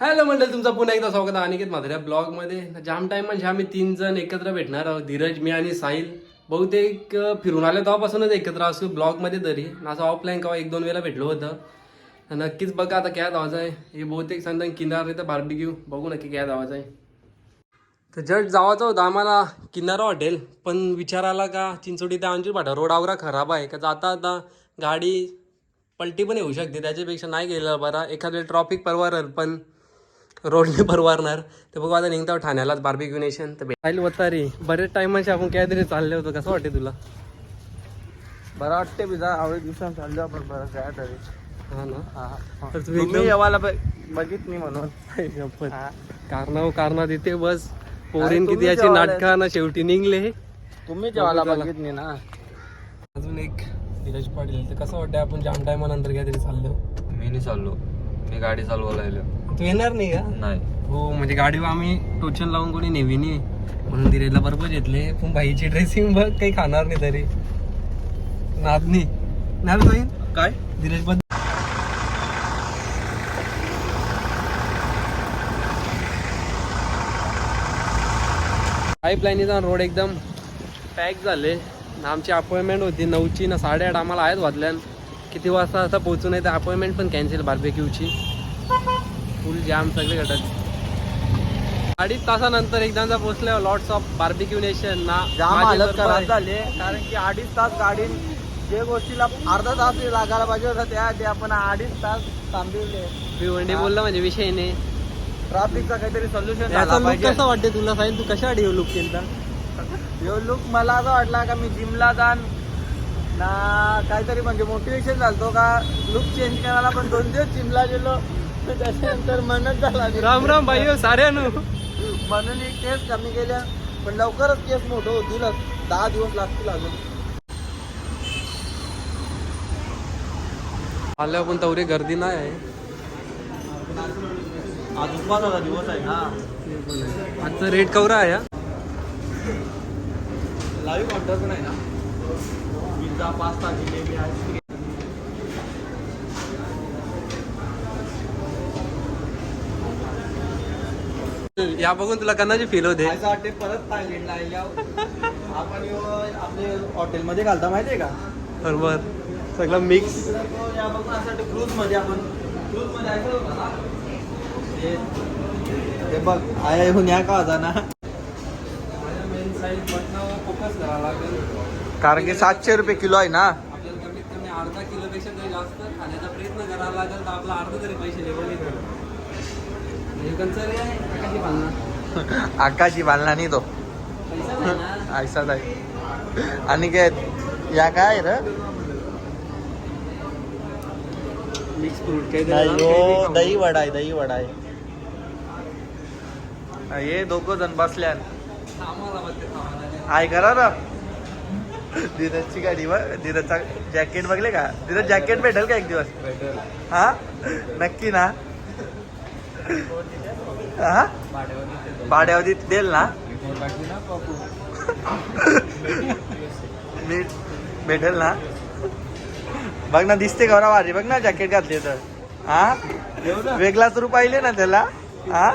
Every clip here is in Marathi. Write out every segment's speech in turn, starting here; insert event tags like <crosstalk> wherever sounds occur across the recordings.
हॅलो मंडळ तुमचं पुन्हा एकदा स्वागत आहे अनिकेत माझ्या ब्लॉगमध्ये. जाम टाइम म्हणजे आम्ही तीन जण एकत्र भेटणार आहोत. धीरज मी आणि साहिल. बहुतेक फिरून आले तेव्हापासूनच एकत्र असू ब्लॉगमध्ये तरी. असं ऑफलाईन केव्हा एक दोन वेळा भेटलो होतं. नक्कीच बघा आता काय आवाज आहे. हे बहुतेक सांगता किनार तर बार्बिक्यू बघू नक्की काय आवाज आहे. तर जस्ट जावाचं होतं आम्हाला किनारा हॉटेल पण विचारायला का चिंचोडी ते अंजूर पाठा रोड आवरा खराब आहे. का जाता आता गाडी पलटी पण येऊ शकते. त्याच्यापेक्षा नाही गेलं बरा. एखाद्या ट्रॉफिक परवारल पण रोडने परवारणार तर बघू आता निघतो ठाण्यालाच बार्बिक्यू नेशन तर भेटायला होता रे बरेच टायमाशी आपण काय तरी चालले होतो. कसं वाटते तुला? बरं वाटते बिजा आवडे दिवसांत चाललो आपण बरं काय तरी. हा ना? हा तर तुम्ही तुम्ही येवाला बघित नाही म्हणून. इथे बस. पोरीन किती याची नाटकं ना शेवटी निघले. तुम्ही जेवायला. बघित नाही ना. अजून एक धीरज पाटील. तर कसं वाटतं आपण जाम टायमानंतर काहीतरी चाललो? मी नाही चाललो. मी गाडी चालवायला आलो तू येणार नाही का? नाही. हो म्हणजे गाडीवर आम्ही टोचन लावून कोणी नेवी नाही म्हणून धीरेजला बरोबर घेतले. पण भाईची ड्रेसिंग बघ काही खाणार नाही तरी. नादनी. नाही जाईन काय? धीरजबद्दल पाईपलाईनीचा रोड एकदम पॅक झाले. आणि आमची अपॉइंटमेंट होती नऊची ना साडेआठ. आम्हाला आहेत वाजल्यान. किती वाजता आता पोहोचू नये तर अपॉइंटमेंट पण कॅन्सल बार्बेक्यूची फुल जाम सगळे घटक अडीच तासानंतर एकदाचा पोहोचल्यावर लॉट्स ऑफ बार्बिक्यू नेशन ना जाम हालत खराब. झाले. कारण की अडीच तास गाडी जे गोष्टीला अर्धा तास लागायला पाहिजे होता त्या ते आपण अडीच तास थांबवले. भिवंडी बोलला म्हणजे विषय नाही. ट्रॅफिकचा काहीतरी सोल्युशन झाला पाहिजे. कसा वाटते तुला? साहिल तू कशा लुक केला ह्यो लुक मला असं वाटला का मी जिमला जाण ना काहीतरी म्हणजे मोटिवेशन झालतो का लुक चेंज करायला पण दोन दिवस जिमला गेलो त्याच्यानंतर मनच झाला. राम राम भाई हो, साऱ्यानु. म्हणून एक केस कमी केल्या पण लवकरच केस मोठं होतीलच. दहा दिवस लागतील अजून. आल्यावर पण तेवढी गर्दी नाही आहे. आज उपवासाचा दिवस आहे ना. आजचं रेट कवरा आहे हा? लाईव्ह ऑर्डर नाही ना. पिझ्झा पास्ता जिलेबी आईस्क्रीम या बघून तुला कन्नाची फील होते. असं वाटते परत थायलंडला या आपण ह्यो आपले हॉटेलमध्ये घालता माहितीये का? बरोबर. सगळं मिक्स या बघून असं वाटतं आपण क्रूजमध्ये ऐकलं होतं ना हे- बघ आया येऊन या का होता ना फोकस करावं लागेल कारण की सातशे रुपये किलो आहे ना? आपल्याला कमीत कमी अर्धा किलोपेक्षा तरी जास्त खाण्याचा प्रयत्न करावा लागेल तर आपला अर्धा तरी पैसे लेवल कंचरी आहे कशी बांधणार आकाशी बांधला नाही तो. ऐसाच आहे आणि काय या काय र? दही वडा आहे दही वडा आहे. हे दोघं जण बसल्यान आहे करा ना. धीरजची गाडी बघ धीरजचा जॅकेट बघले का? धीरज जॅकेट भेटेल का एक दिवस? हा? नक्की ना. हा? भाड्यावधी देईल ना? मी भेटेल ना? बघ ना दिसते का भारी? बघ ना जॅकेट घातले तर. हा? वेगळाच रूप पाहिले ना त्याला. हा?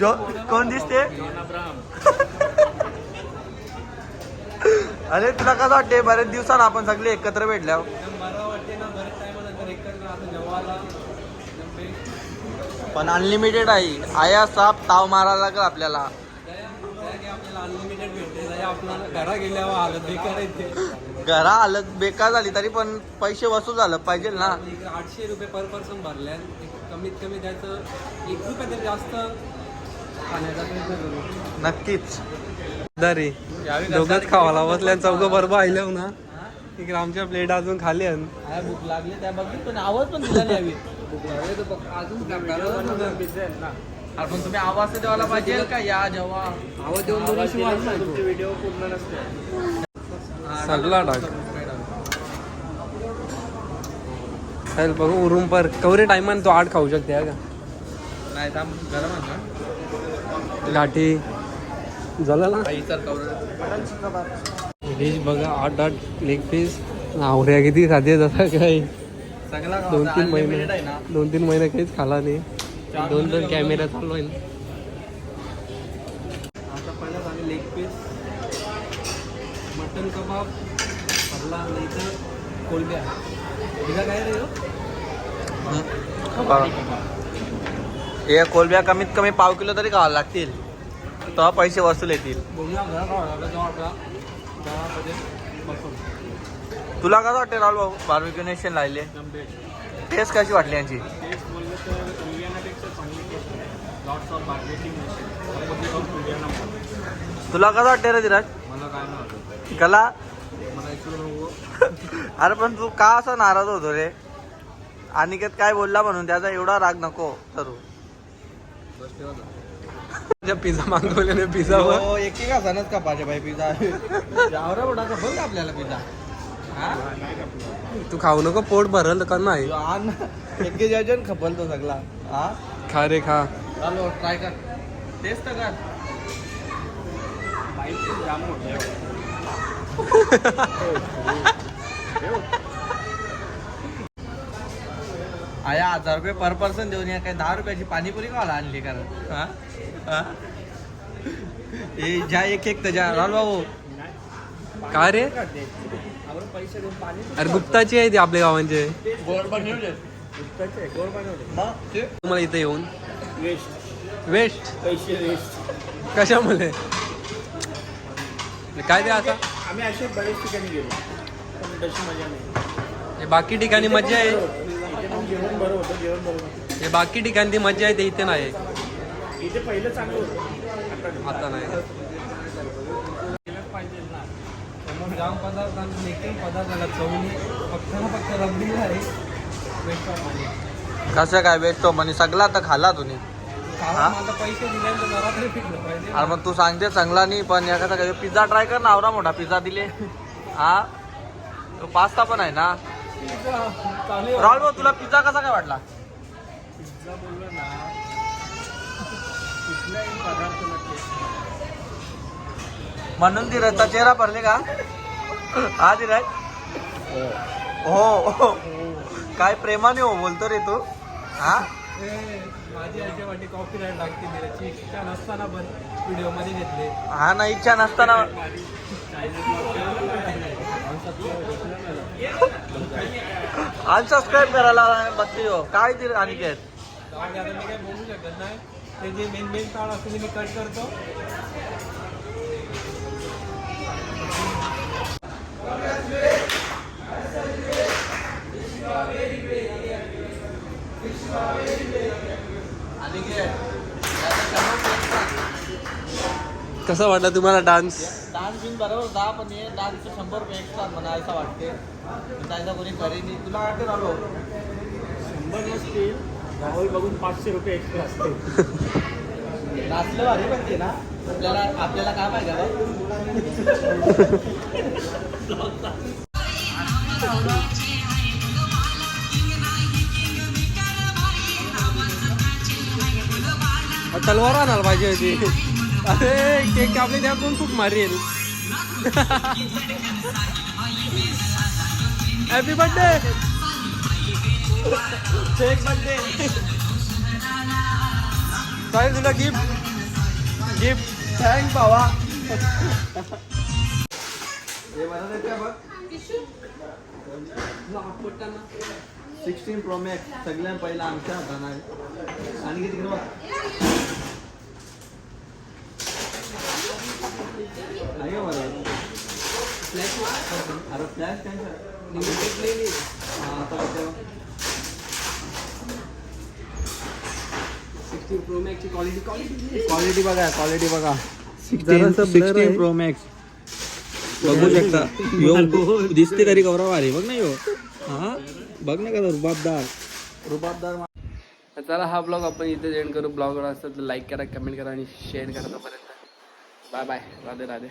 जो कोण दिसते? अरे तुला कसं वाटते बरेच दिवसानं आपण सगळे एकत्र भेटल्यावर मला वाटते ना बरेच टायमानंतर एकत्र आता जेव्हा पण अनलिमिटेड आहे. आया साप ताव मारायला लागेल आपल्याला. आपल्याला अनलिमिटेड भेटते जाय आपल्याला घरा गेल्यावर हालत बेकार येते घरा आलं बेकार झाली तरी पण पैसे वसूल झालं पाहिजे ना. आठशे रुपये पर पर्सन भरल्या कमीत कमी त्याचं एक रुपया तरी जास्त खाण्याचा प्रयत्न करू. नक्कीच. दरे. दोघंच खावाला बसल्या चौघं बरोबर आल्या ना. इकडे आमच्या प्लेट अजून खाली आहे भूक लागली त्या बघित पण आवाज पण दिला नाही पण तुम्ही आवाज तर द्यायला पाहिजे का? या जेव्हा. आवाज देऊन दोन व्हिडिओ पूर्ण नसते. सगळा चालेल बघू उरून पर. कवरे टायमान तो आठ खाऊ शकते हा का? नाही थांब गरम आहे ना? गाठी झालं ना इतर बघा आठ आठ लेग पीस आवऱ्या किती खाते जसा काही. दोन तीन महिने दोन तीन महिने काहीच खाला नाही. दोन दोन कॅमेरा चालू आहे आता पहिला झाले लेग पीस मटन कबाब भरला नाही तर कोलब्या. तुझा काय रे? हे? कोलब्या कमीत कमी पाव किलो तरी खावा लागतील. तेव्हा पैसे वसूल येतील. तुला कसं वाटते राहुल भाऊ? बार्बिक्यू नेशन बेस्ट टेस्ट कशी वाटली यांची? तुला कसं वाटते रे धीरज? कला? <laughs> अरे पण तू का असं नाराज होतो रे? अनिकेत काय बोलला म्हणून त्याचा एवढा राग नको करू. पिझ्झा मागवल्याने पिझ्झा हो एक एक असानच का पाहिजे भाई पिझ्झा? <laughs> का आपल्याला पिझ्झा. तू खाऊ नको पोट भरल का नाही? एक जायचं खपल तो सगळा. हा? खा रे खा. चालो ट्राय कर. टेस्ट कर. आया हजार रुपये पर पर्सन देऊन या. काय दहा रुपयाची पाणीपुरी का आणली कारण. हा? हा? ए ज्या एक एक त्याच्या. राहुल भाऊ. का रे? अरे गुप्ताची आहे ती आपल्या गावांचे तुम्हाला इथे येऊन. वेस्ट. पैसे वेस्ट. कशामुळे? काय ते आता? आम्ही असे बरेच ठिकाणी गेलो. पण तशी मजा नाही. हे बाकी ठिकाणी मज्जा आहे. जेवण बरं होतं जेवण बरं होतं. हे बाकी ठिकाणी ती मज्जा आहे ते इथे नाही. इथे पहिलं चांगलं होतं. आता नाही. जाम पदार्थ एकही पदार्थाला चवणी फक्त ना फक्त रबडी आहे. कसं काय वेस्ट तो म्हणे सगळा तर खाल्ला तुम्ही. खावा मला पैसे दिल्यानंतर जरा तरी पिकलं पाहिजे अरे मग तू सांगते चांगला नाही पण कसा काय पिझ्झा ट्राय कर ना आवरा मोठा पिझ्झा दिले. हा? तो पास्ता पण आहे ना? राहुल भाऊ तुला पिझ्झा कसा काय वाटला? पिझ्झा बोललो ना. कुठल्याही पदार्थाला म्हणून धीरजचा चेहरा भरले का? हा धीरज हो हो. काय प्रेमाने हो बोलतो रे तू. हा? माझी लागते त्याची इच्छा नसताना पण व्हिडिओमध्ये घेतले. हा ना इच्छा नसताना. अनसबस्क्राईब करायला बघते हो. काय अनिकेत आणि काही बोलू शकत नाही. ते जे मेन मेन काळ असतो ते मी कट करतो. कसा वाटला तुम्हाला डान्स? डान्स बिन बरोबर होता पण हे डान्सचं शंभर रुपये एक्स्ट्रा मला असं वाटते. जायचा कोणी घरी नाही तुला वाटते राहिलो शंभर नसतील राहुल बघून पाचशे रुपये एक्स्ट्रा असतील. <laughs> नाचलं भारी पण ते ना. आपल्याला आपल्याला काय पाहिजे <laughs> तलवार आणायला पाहिजे होती. अरे केक कापले त्या कोण खूप मारेल हॅपी बर्थडे केक बर्थडे काय तुला गिफ्ट गिफ्ट थँक भावा हे बरं सिक्स्टीन प्रो मॅक्स सगळ्यात पहिला आमच्या हातानं आहे. आणि किती बघ आहे का बरं अरे फ्लॅश हा प्रो मॅक्सची क्वालिटी क्वालिटी क्वालिटी बघा क्वालिटी बघा. सिक्स्टीन प्रो मॅक्स बघू शकता. यो दिसते तरी कवरा भारी. बघ ना यो. हा? बघ ना कसा रुबाबदार. रुबाबदार चला हा ब्लॉग आपण इथे एंड करू. ब्लॉग असतात तर लाईक करा कमेंट करा आणि शेअर करा तोपर्यंत. bye bye. Ra đây này đi.